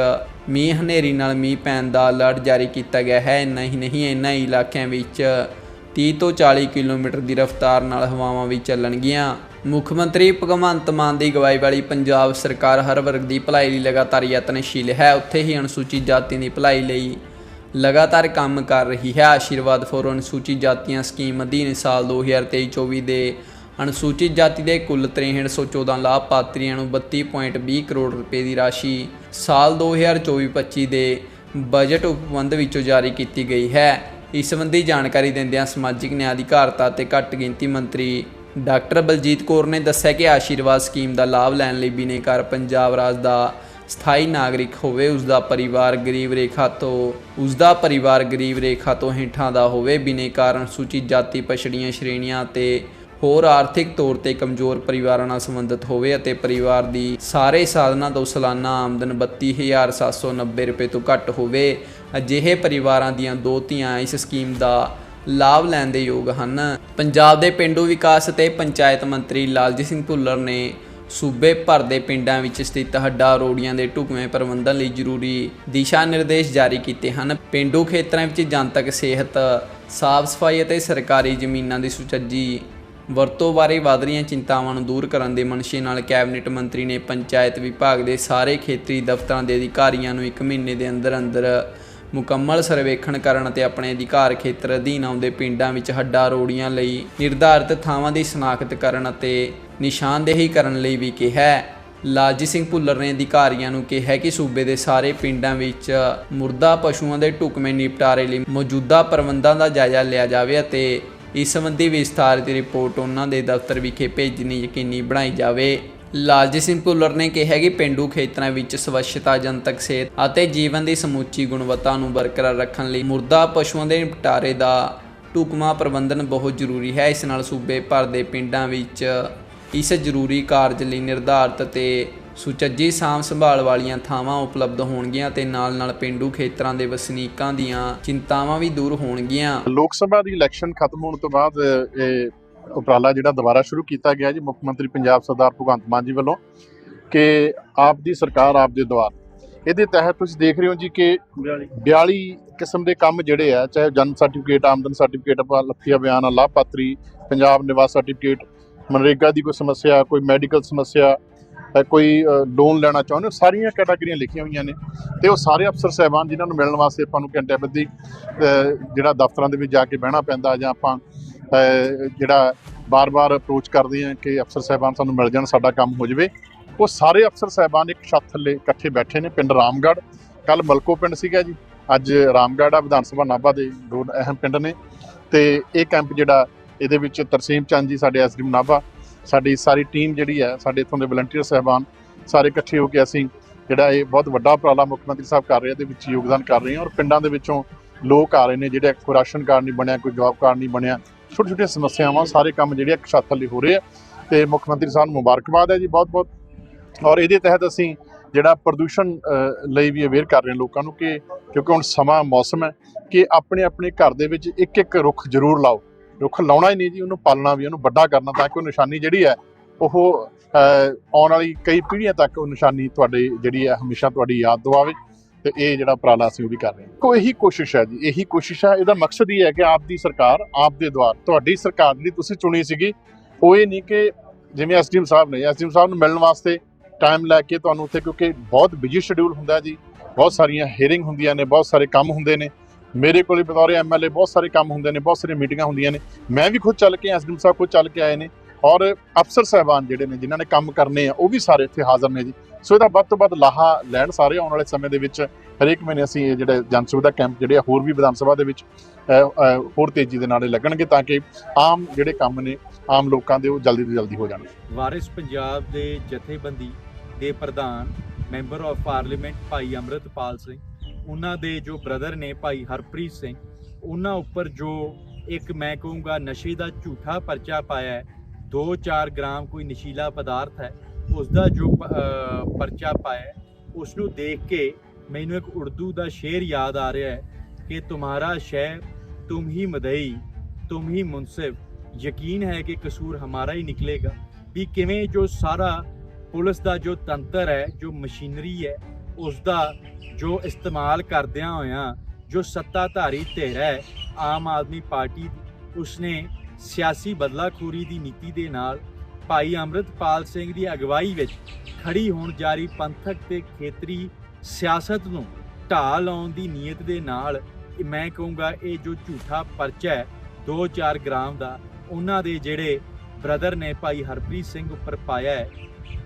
ਮੀਂਹ ਹਨੇਰੀ ਨਾਲ ਮੀਂਹ ਪੈਣ ਦਾ ਅਲਰਟ ਜਾਰੀ ਕੀਤਾ ਗਿਆ ਹੈ। ਇੰਨਾ ਹੀ ਨਹੀਂ ਇਹਨਾਂ ਇਲਾਕਿਆਂ ਵਿੱਚ 30 ਤੋਂ 40 ਕਿਲੋਮੀਟਰ ਦੀ ਰਫ਼ਤਾਰ ਨਾਲ ਹਵਾਵਾਂ ਵੀ ਚੱਲਣਗੀਆਂ। ਮੁੱਖ ਮੰਤਰੀ ਭਗਵੰਤ ਮਾਨ ਦੀ ਅਗਵਾਈ ਵਾਲੀ ਪੰਜਾਬ ਸਰਕਾਰ ਹਰ ਵਰਗ ਦੀ ਭਲਾਈ ਲਈ ਲਗਾਤਾਰ ਯਤਨਸ਼ੀਲ ਹੈ। ਉੱਥੇ ਹੀ ਅਨੁਸੂਚਿਤ ਜਾਤੀ ਦੀ ਭਲਾਈ ਲਈ ਲਗਾਤਾਰ ਕੰਮ ਕਰ ਰਹੀ ਹੈ। ਆਸ਼ੀਰਵਾਦ ਫੋਰ ਅਨੁਸੂਚਿਤ ਜਾਤੀਆਂ ਸਕੀਮ ਅਧੀਨ ਸਾਲ 2023-24 ਦੇ ਅਨੁਸੂਚਿਤ ਜਾਤੀ ਦੇ ਕੁੱਲ 6314 ਲਾਭਪਾਤਰੀਆਂ ਨੂੰ 32.20 ਕਰੋੜ ਰੁਪਏ ਦੀ ਰਾਸ਼ੀ ਸਾਲ 2024-25 ਦੇ ਬਜਟ ਉਪਬੰਧ ਵਿੱਚੋਂ ਜਾਰੀ ਕੀਤੀ ਗਈ ਹੈ। ਇਸ ਸੰਬੰਧੀ ਜਾਣਕਾਰੀ ਦਿੰਦਿਆਂ ਸਮਾਜਿਕ ਨਿਆਂ ਅਧਿਕਾਰਤਾ ਤੇ ਘੱਟ ਗਿਣਤੀ ਮੰਤਰੀ ਡਾਕਟਰ ਬਲਜੀਤ ਕੌਰ ਨੇ ਦੱਸਿਆ ਕਿ ਆਸ਼ੀਰਵਾਦ ਸਕੀਮ ਦਾ ਲਾਭ ਲੈਣ ਲਈ ਬਿਨੇਕਾਰ ਪੰਜਾਬ ਰਾਜ ਦਾ ਸਥਾਈ ਨਾਗਰਿਕ ਹੋਵੇ ਉਸ ਦਾ ਪਰਿਵਾਰ ਗਰੀਬ ਰੇਖਾ ਤੋਂ ਉਸ ਦਾ ਪਰਿਵਾਰ ਗਰੀਬ ਰੇਖਾ ਤੋਂ ਹੇਠਾਂ ਦਾ ਹੋਵੇ। ਬਿਨੇਕਾਰ ਅਨੁਸੂਚਿਤ ਜਾਤੀ ਪਛੜੀਆਂ ਸ਼੍ਰੇਣੀਆਂ ਤੇ ਹੋਰ ਆਰਥਿਕ ਤੌਰ ਤੇ ਕਮਜ਼ੋਰ ਪਰਿਵਾਰਾਂ ਨਾਲ ਸੰਬੰਧਿਤ ਹੋਵੇ ਅਤੇ ਪਰਿਵਾਰ ਦੀ ਸਾਰੇ ਸਾਧਨਾਂ ਤੋਂ ਸਾਲਾਨਾ ਆਮਦਨ 32790 ਰੁਪਏ ਤੋਂ ਘੱਟ ਹੋਵੇ, ਅਜਿਹੇ ਪਰਿਵਾਰਾਂ ਦੀਆਂ ਦੋ ਧੀਆਂ ਇਸ ਸਕੀਮ ਦਾ ਲਾਭ ਲੈਣ ਦੇ ਯੋਗ ਹਨ। ਪੰਜਾਬ ਦੇ ਪਿੰਡੂ ਵਿਕਾਸ ਅਤੇ ਪੰਚਾਇਤ ਮੰਤਰੀ ਲਾਲਜੀਤ ਸਿੰਘ ਭੁੱਲਰ ਨੇ ਸੂਬੇ ਭਰ ਦੇ ਪਿੰਡਾਂ ਵਿੱਚ ਸਥਿਤ ਹੱਡਾ ਰੋੜੀਆਂ ਦੇ ਢੁਕਵੇਂ ਪ੍ਰਬੰਧਨ ਲਈ ਜ਼ਰੂਰੀ ਦਿਸ਼ਾ ਨਿਰਦੇਸ਼ ਜਾਰੀ ਕੀਤੇ ਹਨ। ਪਿੰਡੂ ਖੇਤਰਾਂ ਵਿੱਚ ਜਨਤਕ ਸਿਹਤ, ਸਾਫ਼ ਸਫ਼ਾਈ ਅਤੇ ਸਰਕਾਰੀ ਜ਼ਮੀਨਾਂ ਦੀ ਸੁਚੱਜੀ ਵਰਤੋਂ ਬਾਰੇ ਵਧ ਰਹੀਆਂ ਚਿੰਤਾਵਾਂ ਨੂੰ ਦੂਰ ਕਰਨ ਦੇ ਮਨਸ਼ੇ ਨਾਲ ਕੈਬਨਿਟ ਮੰਤਰੀ ਨੇ ਪੰਚਾਇਤ ਵਿਭਾਗ ਦੇ ਸਾਰੇ ਖੇਤਰੀ ਦਫ਼ਤਰਾਂ ਦੇ ਅਧਿਕਾਰੀਆਂ ਨੂੰ 1 ਮਹੀਨੇ ਦੇ ਅੰਦਰ ਅੰਦਰ ਮੁਕੰਮਲ ਸਰਵੇਖਣ ਕਰਨ ਅਤੇ ਆਪਣੇ ਅਧਿਕਾਰ ਖੇਤਰ ਅਧੀਨ ਆਉਂਦੇ ਪਿੰਡਾਂ ਵਿੱਚ ਹੱਡਾ ਰੋੜੀਆਂ ਲਈ ਨਿਰਧਾਰਿਤ ਥਾਵਾਂ ਦੀ ਸ਼ਨਾਖਤ ਕਰਨ ਅਤੇ ਨਿਸ਼ਾਨਦੇਹੀ ਕਰਨ ਲਈ ਵੀ ਕਿਹਾ ਹੈ। ਲਾਲਜੀਤ ਸਿੰਘ ਭੁੱਲਰ ਨੇ ਅਧਿਕਾਰੀਆਂ ਨੂੰ ਕਿਹਾ ਕਿ ਸੂਬੇ ਦੇ ਸਾਰੇ ਪਿੰਡਾਂ ਵਿੱਚ ਮੁਰਦਾ ਪਸ਼ੂਆਂ ਦੇ ਢੁਕਵੇਂ ਨਿਪਟਾਰੇ ਲਈ ਮੌਜੂਦਾ ਪ੍ਰਬੰਧਾਂ ਦਾ ਜਾਇਜ਼ਾ ਲਿਆ ਜਾਵੇ ਅਤੇ ਇਸ ਸੰਬੰਧੀ ਵਿਸਥਾਰਿਤ ਰਿਪੋਰਟ ਉਹਨਾਂ ਦੇ ਦਫ਼ਤਰ ਵਿਖੇ ਭੇਜਣੀ ਯਕੀਨੀ ਬਣਾਈ ਜਾਵੇ। ਲਾਲਜੀਤ ਸਿੰਘ ਭੁੱਲਰ ਨੇ ਕਿਹਾ ਕਿ ਪਿੰਡੂ ਖੇਤਰਾਂ ਵਿੱਚ ਸਵੱਛਤਾ, ਜਨਤਕ ਸਿਹਤ ਅਤੇ ਜੀਵਨ ਦੀ ਸਮੁੱਚੀ ਗੁਣਵੱਤਾ ਨੂੰ ਬਰਕਰਾਰ ਰੱਖਣ ਲਈ ਮੁਰਦਾ ਪਸ਼ੂਆਂ ਦੇ ਨਿਪਟਾਰੇ ਦਾ ਢੁਕਵਾਂ ਪ੍ਰਬੰਧਨ ਬਹੁਤ ਜ਼ਰੂਰੀ ਹੈ। ਇਸ ਨਾਲ ਸੂਬੇ ਭਰ ਦੇ ਪਿੰਡਾਂ ਵਿੱਚ ਇਸ ਜ਼ਰੂਰੀ ਕਾਰਜ ਲਈ ਨਿਰਧਾਰਤ ਤੇ ਸੁਚੱਜੀ ਸਾਂਭ ਸੰਭਾਲ ਵਾਲੀਆਂ ਥਾਵਾਂ ਉਪਲਬਧ ਹੋਣਗੀਆਂ ਤੇ ਨਾਲ-ਨਾਲ ਪਿੰਡੂ ਖੇਤਰਾਂ ਦੇ ਵਸਨੀਕਾਂ ਦੀਆਂ ਚਿੰਤਾਵਾਂ ਵੀ ਦੂਰ ਹੋਣਗੀਆਂ। ਲੋਕ ਸਭਾ ਦੀ ਇਲੈਕਸ਼ਨ ਖਤਮ ਹੋਣ ਤੋਂ ਬਾਅਦ, ਇਹ ਉਪਰਾਲਾ ਜਿਹੜਾ ਦੁਬਾਰਾ ਸ਼ੁਰੂ ਕੀਤਾ ਗਿਆ ਜੀ, ਮੁੱਖ ਮੰਤਰੀ ਪੰਜਾਬ ਸਰਦਾਰ ਭਗਵੰਤ ਮਾਨ ਜੀ ਵੱਲੋਂ, ਕਿ ਆਪ ਦੀ ਸਰਕਾਰ ਆਪ ਦੇ ਦੁਆਰ ਇਹਦੇ ਤਹਿਤ ਤੁਸੀਂ ਦੇਖ ਰਹੇ ਹੋ ਜੀ ਕਿ 42 ਕਿਸਮ ਦੇ ਕੰਮ ਜਿਹੜੇ ਆ, ਚਾਹੇ ਜਨਮ ਸਰਟੀਫਿਕੇਟ, ਆਮਦਨ ਸਰਟੀਫਿਕੇਟ ਲੱਖੀਆ ਬਿਆਨ ਲਾਭਪਾਤਰੀ, ਪੰਜਾਬ ਨਿਵਾਸ ਸਰਟੀਫਿਕੇਟ, ਮਨਰੇਗਾ ਦੀ ਕੋਈ ਸਮੱਸਿਆ, ਕੋਈ ਮੈਡੀਕਲ ਸਮੱਸਿਆ ਕੋਈ ਲੋਨ ਲੈਣਾ ਚਾਹੁੰਦੇ ਹੋ? ਸਾਰੀਆਂ ਕੈਟਾਗਰੀਆਂ ਲਿਖੀਆਂ ਹੋਈਆਂ ਨੇ ਤੇ ਉਹ ਸਾਰੇ ਅਫਸਰ ਸਹਿਬਾਨ ਜਿਨ੍ਹਾਂ ਨੂੰ ਮਿਲਣ ਵਾਸਤੇ ਆਪਾਂ ਨੂੰ ਘੰਟੇ ਬੱਧੀ ਜਿਹੜਾ ਦਫ਼ਤਰਾਂ ਦੇ ਵਿੱਚ ਜਾ ਕੇ ਬਹਿਣਾ ਪੈਂਦਾ ਜਾਂ ਆਪਾਂ ਜਿਹੜਾ ਬਾਰ-ਬਾਰ ਅਪਰੋਚ ਕਰਦੇ ਆ ਕਿ ਅਫਸਰ ਸਹਿਬਾਨ ਸਾਨੂੰ ਮਿਲ ਜਾਣ, ਸਾਡਾ ਕੰਮ ਹੋ ਜਾਵੇ। ਉਹ ਸਾਰੇ ਅਫਸਰ ਸਹਿਬਾਨ ਇੱਕ ਛੱਤ ਥੱਲੇ ਇਕੱਠੇ ਬੈਠੇ ਨੇ, ਪਿੰਡ ਰਾਮਗੜ੍ਹ। ਕੱਲ ਮਲਕੋ ਪਿੰਡ ਸੀਗਾ ਜੀ। ਅੱਜ ਰਾਮਗੜ੍ਹ ਆ, ਵਿਧਾਨ ਸਭਾ ਨਾਭਾ ਦੇ ਦੋ ਅਹਿਮ ਪਿੰਡ ਨੇ। ਤੇ ਇਹ ਕੈਂਪ ਜਿਹੜਾ, ਇਹਦੇ ਵਿੱਚ ਤਰਸੀਮ ਚੰਦ ਜੀ, ਸਾਡੇ ਐਸਡੀਐਮ ਨਾਭਾ ਸਾਡੀ ਸਾਰੀ ਟੀਮ ਜਿਹੜੀ ਹੈ, ਸਾਡੇ ਇਥੋਂ ਦੇ ਵਲੰਟੀਅਰ ਸਹਿਬਾਨ ਸਾਰੇ ਇਕੱਠੇ ਹੋ ਕੇ ਅਸੀਂ ਜਿਹੜਾ ਇਹ ਬਹੁਤ ਵੱਡਾ ਉਪਰਾਲਾ ਮੁੱਖ ਮੰਤਰੀ ਸਾਹਿਬ ਕਰ ਰਹੇ ਆ ਦੇ ਵਿੱਚ ਯੋਗਦਾਨ ਕਰ ਰਹੇ ਹਾਂ ਔਰ ਪਿੰਡਾਂ ਦੇ ਵਿੱਚੋਂ ਲੋਕ ਆ ਰਹੇ ਨੇ ਜਿਹੜੇ ਕੋਈ ਰਾਸ਼ਨ ਕਾਰਡ ਨਹੀਂ ਬਣਿਆ, ਕੋਈ ਜੌਬ ਕਾਰਡ ਨਹੀਂ ਬਣਿਆ ਛੋਟੇ ਛੋਟੀਆਂ ਸਮੱਸਿਆਵਾਂ, ਸਾਰੇ ਕੰਮ ਜਿਹੜੇ ਆ ਇੱਕ ਛੱਤ ਥੱਲੇ ਹੋ ਰਹੇ ਆ ਤੇ ਮੁੱਖ ਮੰਤਰੀ ਸਾਹਿਬ ਨੂੰ ਮੁਬਾਰਕਬਾਦ ਹੈ ਜੀ ਬਹੁਤ ਬਹੁਤ ਔਰ ਇਹਦੇ ਤਹਿਤ ਅਸੀਂ ਜਿਹੜਾ ਪ੍ਰਦੂਸ਼ਣ ਲਈ ਵੀ ਅਵੇਅਰ ਕਰ ਰਹੇ ਹਾਂ ਲੋਕਾਂ ਨੂੰ ਕਿ ਕਿਉਂਕਿ ਹੁਣ ਸਮਾਂ ਮੌਸਮ ਹੈ ਕਿ ਆਪਣੇ ਆਪਣੇ ਘਰ ਦੇ ਵਿੱਚ ਇੱਕ ਇੱਕ ਰੁੱਖ ਜ਼ਰੂਰ ਲਾਓ। ਰੁੱਖ ਲਾਉਣਾ ਹੀ ਨਹੀਂ ਜੀ, ਉਹਨੂੰ ਪਾਲਣਾ ਵੀ, ਉਹਨੂੰ ਵੱਡਾ ਕਰਨਾ ਤਾਂ ਕਿ ਉਹ ਨਿਸ਼ਾਨੀ ਜਿਹੜੀ ਹੈ, ਉਹ ਆਉਣ ਵਾਲੀ ਕਈ ਪੀੜ੍ਹੀਆਂ ਤੱਕ ਉਹ ਨਿਸ਼ਾਨੀ ਤੁਹਾਡੇ ਜਿਹੜੀ ਹੈ, ਹਮੇਸ਼ਾ ਤੁਹਾਡੀ ਯਾਦ ਦਿਵਾਵੇ ਤੇ ਇਹ ਜਿਹੜਾ ਉਪਰਾਲਾ ਅਸੀਂ ਉਹ ਵੀ ਕਰ ਰਹੇ ਹਾਂ। ਕੋ ਇਹੀ ਕੋਸ਼ਿਸ਼ ਹੈ ਜੀ, ਇਹੀ ਕੋਸ਼ਿਸ਼ ਹੈ, ਇਹਦਾ ਮਕਸਦ ਹੀ ਹੈ ਕਿ ਆਪ ਦੀ ਸਰਕਾਰ, ਆਪ ਦੇ ਦੁਆਰ, ਤੁਹਾਡੀ ਸਰਕਾਰ ਜਿਹੜੀ ਤੁਸੀਂ ਚੁਣੀ ਸੀਗੀ, ਉਹ ਇਹ ਨਹੀਂ ਕਿ ਜਿਵੇਂ ਐਸਡੀਐਮ ਸਾਹਿਬ ਨੇ, ਐਸਡੀਐਮ ਸਾਹਿਬ ਨੂੰ ਮਿਲਣ ਵਾਸਤੇ ਟਾਈਮ ਲੈ ਕੇ ਤੁਹਾਨੂੰ ਉੱਥੇ ਕਿਉਂਕਿ ਬਹੁਤ ਬਿਜ਼ੀ ਸ਼ਡਿਊਲ ਹੁੰਦਾ ਜੀ, ਬਹੁਤ ਸਾਰੀਆਂ ਹੀਅਰਿੰਗ ਹੁੰਦੀਆਂ ਨੇ, ਬਹੁਤ ਸਾਰੇ ਕੰਮ ਹੁੰਦੇ ਨੇ ਮੇਰੇ ਕੋਲੇ ਬਤੌਰ ਐਮਐਲਏ ਬਹੁਤ ਸਾਰੇ ਕੰਮ ਹੁੰਦੇ ਨੇ, ਬਹੁਤ ਸਾਰੀਆਂ ਮੀਟਿੰਗਾਂ ਹੁੰਦੀਆਂ ਨੇ। ਮੈਂ ਵੀ ਖੁਦ ਚੱਲ ਕੇ ਐਸਡੀਐਮ ਸਾਹਿਬ ਖੁਦ ਚੱਲ ਕੇ ਆਏ ਨੇ ਔਰ ਅਫਸਰ ਸਹਿਬਾਨ ਜਿਹੜੇ ਨੇ, ਜਿਨ੍ਹਾਂ ਨੇ ਕੰਮ ਕਰਨੇ ਆ, ਉਹ ਵੀ ਸਾਰੇ ਇੱਥੇ ਹਾਜ਼ਰ ਨੇ ਜੀ। ਸੋ ਇਹਦਾ ਵੱਧ ਤੋਂ ਵੱਧ ਲਾਹਾ ਲੈਣ ਸਾਰੇ ਆਉਣ ਵਾਲੇ ਸਮੇਂ ਦੇ ਵਿੱਚ। ਹਰੇਕ ਮਹੀਨੇ ਅਸੀਂ ਇਹ ਜਿਹੜੇ ਜਨ ਸੁਵਿਧਾ ਕੈਂਪ ਜਿਹੜੇ ਆ, ਹੋਰ ਵੀ ਵਿਧਾਨ ਸਭਾ ਦੇ ਵਿੱਚ ਹੋਰ ਤੇਜ਼ੀ ਦੇ ਨਾਲ ਲੱਗਣਗੇ ਤਾਂ ਕਿ ਆਮ ਜਿਹੜੇ ਕੰਮ ਨੇ, ਆਮ ਲੋਕਾਂ ਦੇ ਉਹ ਜਲਦੀ ਤੋਂ ਜਲਦੀ ਹੋ ਜਾਣ। ਵਾਰਿਸ ਪੰਜਾਬ ਦੇ ਜਥੇਬੰਦੀ ਦੇ ਪ੍ਰਧਾਨ, ਮੈਂਬਰ ਆਫ ਪਾਰਲੀਮੈਂਟ ਭਾਈ ਅੰਮ੍ਰਿਤਪਾਲ ਸਿੰਘ ਉਹਨਾਂ ਦੇ ਜੋ ਬ੍ਰਦਰ ਨੇ ਭਾਈ ਹਰਪ੍ਰੀਤ ਸਿੰਘ ਉਹਨਾਂ ਉੱਪਰ ਜੋ ਇੱਕ ਮੈਂ ਕਹੂੰਗਾ ਨਸ਼ੇ ਦਾ ਝੂਠਾ ਪਰਚਾ ਪਾਇਆ ਹੈ 2-4 ਗ੍ਰਾਮ ਕੋਈ ਨਸ਼ੀਲਾ ਪਦਾਰਥ ਹੈ ਉਸ ਦਾ ਜੋ ਪਰਚਾ ਪਾਇਆ ਹੈ, ਉਸ ਨੂੰ ਦੇਖ ਕੇ ਮੈਨੂੰ ਇੱਕ ਉਰਦੂ ਦਾ ਸ਼ੇਰ ਯਾਦ ਆ ਰਿਹਾ ਹੈ ਕਿ ਤੁਹਾਡਾ ਸ਼ਹਿਰ ਤੁਮ ਹੀ ਮਦਈ ਤੁਮ ਹੀ ਮੁਨਸਿਬ ਯਕੀਨ ਹੈ ਕਿ ਕਸੂਰ ਹਮਾਰਾ ਹੀ ਨਿਕਲੇਗਾ ਵੀ ਕਿਵੇਂ ਜੋ ਸਾਰਾ ਪੁਲਿਸ ਦਾ ਜੋ ਤੰਤਰ ਹੈ ਜੋ ਮਸ਼ੀਨਰੀ ਹੈ ਉਸ ਦਾ ਜੋ ਇਸਤੇਮਾਲ ਕਰਦਿਆਂ ਹੋਇਆਂ, ਜੋ ਸੱਤਾਧਾਰੀ ਧਿਰ ਹੈ, ਆਮ ਆਦਮੀ ਪਾਰਟੀ, ਉਸਨੇ ਸਿਆਸੀ ਬਦਲਾਖੋਰੀ ਦੀ ਨੀਤੀ ਦੇ ਨਾਲ ਭਾਈ ਅੰਮ੍ਰਿਤਪਾਲ ਸਿੰਘ ਦੀ ਅਗਵਾਈ ਵਿੱਚ ਖੜੀ ਹੋਣ ਜਾਰੀ ਪੰਥਕ ਤੇ ਖੇਤਰੀ ਸਿਆਸਤ ਨੂੰ ਢਾਹ ਲਾਉਣ ਦੀ ਨੀਅਤ ਦੇ ਨਾਲ ਮੈਂ ਕਹੂੰਗਾ, ਇਹ ਜੋ ਝੂਠਾ ਪਰਚਾ ਹੈ 2-4 ਗ੍ਰਾਮ ਦਾ, ਉਹਨਾਂ ਦੇ ਜਿਹੜੇ ਬ੍ਰਦਰ ਨੇ ਭਾਈ ਹਰਪ੍ਰੀਤ ਸਿੰਘ ਉੱਪਰ ਪਾਇਆ ਹੈ।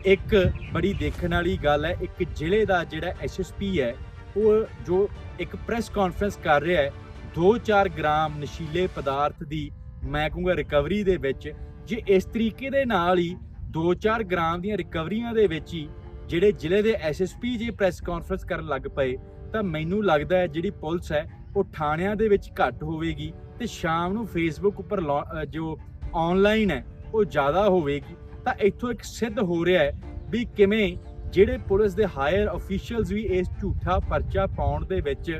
ਇੱਕ ਬੜੀ ਦੇਖਣ ਵਾਲੀ ਗੱਲ ਹੈ, ਇੱਕ ਜ਼ਿਲ੍ਹੇ ਦਾ ਜਿਹੜਾ ਐਸਐਸਪੀ ਹੈ, ਉਹ ਜੋ ਇੱਕ ਪ੍ਰੈਸ ਕਾਨਫਰੰਸ ਕਰ ਰਿਹਾ ਹੈ 2-4 ਗ੍ਰਾਮ ਨਸ਼ੀਲੇ ਪਦਾਰਥ ਦੀ, ਮੈਂ ਕਹੂੰਗਾ ਰਿਕਵਰੀ ਦੇ ਵਿੱਚ, ਜੇ ਇਸ ਤਰੀਕੇ ਦੇ ਨਾਲ ਹੀ 2-4 ਗ੍ਰਾਮ ਦੀਆਂ ਰਿਕਵਰੀਆਂ ਦੇ ਵਿੱਚ ਹੀ ਜਿਹੜੇ ਜ਼ਿਲ੍ਹੇ ਦੇ ਐਸਐਸਪੀ ਜੇ ਪ੍ਰੈਸ ਕਾਨਫਰੰਸ ਕਰਨ ਲੱਗ ਪਏ, ਤਾਂ ਮੈਨੂੰ ਲੱਗਦਾ ਹੈ ਜਿਹੜੀ ਪੁਲਿਸ ਹੈ, ਉਹ ਥਾਣਿਆਂ ਦੇ ਵਿੱਚ ਘੱਟ ਹੋਵੇਗੀ ਤੇ ਸ਼ਾਮ ਨੂੰ ਫੇਸਬੁੱਕ ਉੱਪਰ ਲਾ- ਜੋ ਆਨਲਾਈਨ ਹੈ ਉਹ ਜ਼ਿਆਦਾ ਹੋਵੇਗੀ, ਤਾਂ ਇੱਥੋਂ ਇੱਕ ਸਿੱਧ ਹੋ ਰਿਹਾ ਹੈ ਵੀ ਕਿਵੇਂ ਜਿਹੜੇ ਪੁਲਿਸ ਦੇ ਹਾਇਰ ਅਫੀਸ਼ੀਅਲਸ ਵੀ ਇਸ ਝੂਠਾ ਪਰਚਾ ਪਾਉਣ ਦੇ ਵਿੱਚ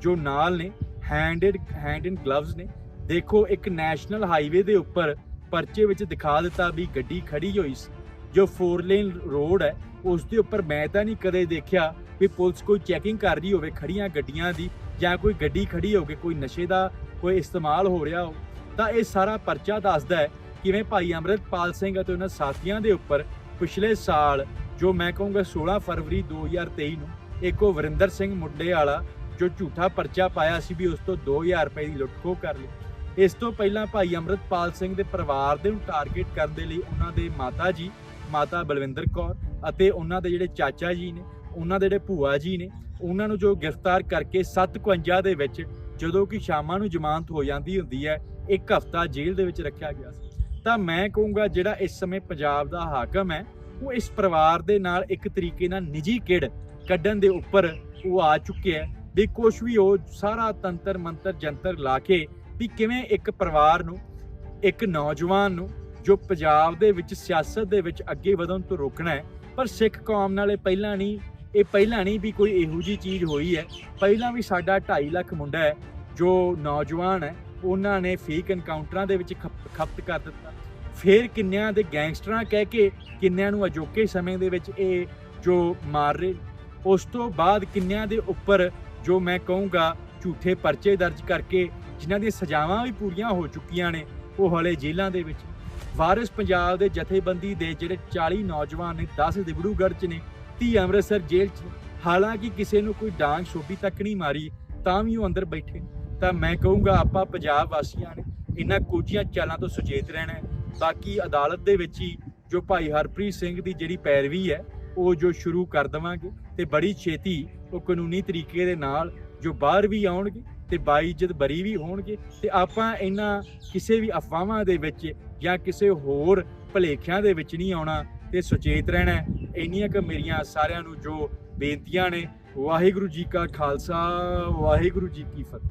ਜੋ ਨਾਲ ਨੇ hand in hand in gloves ਨੇ, ਦੇਖੋ ਇੱਕ ਨੈਸ਼ਨਲ ਹਾਈਵੇ ਦੇ ਉੱਪਰ ਪਰਚੇ ਵਿੱਚ ਦਿਖਾ ਦਿੱਤਾ ਵੀ ਗੱਡੀ ਖੜੀ ਹੋਈ ਸੀ, ਜੋ 4 ਲੇਨ ਰੋਡ ਹੈ, ਉਸ ਦੇ ਉੱਪਰ ਮੈਂ ਤਾਂ ਨਹੀਂ ਕਦੇ ਦੇਖਿਆ ਵੀ ਪੁਲਿਸ ਕੋਈ ਚੈਕਿੰਗ ਕਰ ਰਹੀ ਹੋਵੇ ਖੜੀਆਂ ਗੱਡੀਆਂ ਦੀ ਜਾਂ ਕੋਈ ਗੱਡੀ ਖੜੀ ਹੋਵੇ, ਕੋਈ ਨਸ਼ੇ ਦਾ ਕੋਈ ਇਸਤੇਮਾਲ ਹੋ ਰਿਹਾ ਹੋ ਤਾਂ ਇਹ ਸਾਰਾ ਪਰਚਾ ਦੱਸਦਾ ਹੈ ਕਿਵੇਂ ਭਾਈ ਅੰਮ੍ਰਿਤਪਾਲ ਸਿੰਘ ਅਤੇ ਉਹਨਾਂ ਸਾਥੀਆਂ ਦੇ ਉੱਪਰ ਪਿਛਲੇ ਸਾਲ ਜੋ ਮੈਂ ਕਹੂੰਗਾ 16 ਫਰਵਰੀ 2023 ਨੂੰ ਇੱਕ ਉਹ ਵਰਿੰਦਰ ਸਿੰਘ ਮੁੰਡੇ ਵਾਲਾ ਜੋ ਝੂਠਾ ਪਰਚਾ ਪਾਇਆ ਸੀ ਵੀ ਉਸ ਤੋਂ 2000 ਰੁਪਏ ਦੀ ਲੁੱਟਖੋ ਕਰ ਲਈ। ਇਸ ਤੋਂ ਪਹਿਲਾਂ ਭਾਈ ਅੰਮ੍ਰਿਤਪਾਲ ਸਿੰਘ ਦੇ ਪਰਿਵਾਰ ਦੇ ਨੂੰ ਟਾਰਗੇਟ ਕਰਨ ਦੇ ਲਈ ਉਹਨਾਂ ਦੇ ਮਾਤਾ ਜੀ, ਮਾਤਾ ਬਲਵਿੰਦਰ ਕੌਰ ਅਤੇ ਉਹਨਾਂ ਦੇ ਜਿਹੜੇ ਚਾਚਾ ਜੀ ਨੇ, ਉਹਨਾਂ ਦੇ ਜਿਹੜੇ ਭੂਆ ਜੀ ਨੇ, ਉਹਨਾਂ ਨੂੰ ਜੋ ਗ੍ਰਿਫਤਾਰ ਕਰਕੇ 751 ਦੇ ਵਿੱਚ ਜਦੋਂ ਕਿ ਸ਼ਾਮਾਂ ਨੂੰ ਜ਼ਮਾਨਤ ਹੋ ਜਾਂਦੀ ਹੁੰਦੀ ਹੈ, ਇੱਕ ਹਫ਼ਤਾ ਜੇਲ੍ਹ ਦੇ ਵਿੱਚ ਰੱਖਿਆ ਗਿਆ ਸੀ। ਤਾਂ ਮੈਂ ਕਹੂੰਗਾ ਜਿਹੜਾ ਇਸ ਸਮੇਂ ਪੰਜਾਬ ਦਾ ਹਾਕਮ ਹੈ, ਉਹ ਇਸ ਪਰਿਵਾਰ ਦੇ ਨਾਲ ਇੱਕ ਤਰੀਕੇ ਨਾਲ ਨਿੱਜੀ ਕਿੜ ਕੱਢਣ ਦੇ ਉੱਪਰ ਉਹ ਆ ਚੁੱਕਿਆ ਹੈ ਵੀ ਕੁਛ ਵੀ ਉਹ ਸਾਰਾ ਤੰਤਰ ਮੰਤਰ ਜੰਤਰ ਲਾ ਕੇ ਵੀ ਕਿਵੇਂ ਇੱਕ ਪਰਿਵਾਰ ਨੂੰ, ਇੱਕ ਨੌਜਵਾਨ ਨੂੰ ਜੋ ਪੰਜਾਬ ਦੇ ਵਿੱਚ ਸਿਆਸਤ ਦੇ ਵਿੱਚ ਅੱਗੇ ਵਧਣ ਤੋਂ ਰੋਕਣਾ ਹੈ, ਪਰ ਸਿੱਖ ਕੌਮ ਨਾਲ ਇਹ ਪਹਿਲਾਂ ਨਹੀਂ, ਇਹ ਪਹਿਲਾਂ ਨਹੀਂ ਵੀ ਕੋਈ ਇਹੋ ਜੀ ਚੀਜ਼ ਹੋਈ ਹੈ। ਪਹਿਲਾਂ ਵੀ ਸਾਡਾ 2.5 ਲੱਖ ਮੁੰਡਾ ਹੈ ਜੋ ਨੌਜਵਾਨ ਹੈ ਉਹਨਾਂ ਨੇ ਫੇਕ ਐਨਕਾਊਂਟਰਾਂ ਦੇ ਵਿੱਚ ਖਪ- ਖਪਤ ਕਰ ਦਿੱਤਾ। ਫਿਰ ਕਿੰਨਿਆਂ ਦੇ ਗੈਂਗਸਟਰਾਂ ਕਹਿ ਕੇ ਕਿੰਨਿਆਂ ਨੂੰ ਅਜੋਕੇ ਸਮੇਂ ਦੇ ਵਿੱਚ ਇਹ ਜੋ ਮਾਰ ਰਹੇ, ਉਸ ਤੋਂ ਬਾਅਦ ਕਿੰਨਿਆਂ ਦੇ ਉੱਪਰ ਜੋ ਮੈਂ ਕਹੂੰਗਾ ਝੂਠੇ ਪਰਚੇ ਦਰਜ ਕਰਕੇ, ਜਿਨ੍ਹਾਂ ਦੀਆਂ ਸਜ਼ਾਵਾਂ ਵੀ ਪੂਰੀਆਂ ਹੋ ਚੁੱਕੀਆਂ ਨੇ, ਉਹ ਹਲੇ ਜੇਲ੍ਹਾਂ ਦੇ ਵਿੱਚ। ਵਾਰਿਸ ਪੰਜਾਬ ਦੇ ਜਥੇਬੰਦੀ ਦੇ ਜਿਹੜੇ 40 ਨੌਜਵਾਨ ਨੇ 10 ਦਿਬੜੂਗੜ੍ਹ ਚ ਨੇ 30 ਅੰਮ੍ਰਿਤਸਰ ਜੇਲ੍ਹ ਚ ਹਾਲਾਂਕਿ ਕਿਸੇ ਨੂੰ ਕੋਈ ਡਾਂਗ ਛੋਟੀ ਤੱਕ ਨਹੀਂ ਮਾਰੀ, ਤਾਂ ਵੀ ਉਹ ਅੰਦਰ ਬੈਠੇ ਤਾਂ ਮੈਂ ਕਹੂੰਗਾ ਆਪਾਂ ਪੰਜਾਬ ਵਾਸੀਆਂ ਨੇ ਇਹਨਾਂ ਕੋਝੀਆਂ ਚਾਲਾਂ ਤੋਂ ਸੁਚੇਤ ਰਹਿਣਾ ਹੈ। ਬਾਕੀ ਅਦਾਲਤ ਦੇ ਵਿੱਚ ਹੀ ਜੋ ਭਾਈ ਹਰਪ੍ਰੀਤ ਸਿੰਘ ਦੀ ਜਿਹੜੀ ਪੈਰਵੀ ਹੈ, ਉਹ ਜੋ ਸ਼ੁਰੂ ਕਰ ਦੇਵਾਂਗੇ ਤੇ ਬੜੀ ਛੇਤੀ ਉਹ ਕਾਨੂੰਨੀ ਤਰੀਕੇ ਦੇ ਨਾਲ ਜੋ ਬਾਹਰ ਵੀ ਆਉਣਗੇ ਤੇ ਬਾਈਜਤ ਬਰੀ ਵੀ ਹੋਣਗੇ ਤੇ ਆਪਾਂ ਇਹਨਾਂ ਕਿਸੇ ਵੀ ਅਫਵਾਹਾਂ ਦੇ ਵਿੱਚ ਜਾਂ ਕਿਸੇ ਹੋਰ ਭਲੇਖਿਆਂ ਦੇ ਵਿੱਚ ਨਹੀਂ ਆਉਣਾ ਤੇ ਸੁਚੇਤ ਰਹਿਣਾ ਇੰਨੀਆਂ ਕਿ ਮੇਰੀਆਂ ਸਾਰਿਆਂ ਨੂੰ ਜੋ ਬੇਨਤੀਆਂ ਨੇ, ਵਾਹਿਗੁਰੂ ਜੀ ਕਾ ਖਾਲਸਾ, ਵਾਹਿਗੁਰੂ ਜੀ ਕੀ ਫਤਿਹ।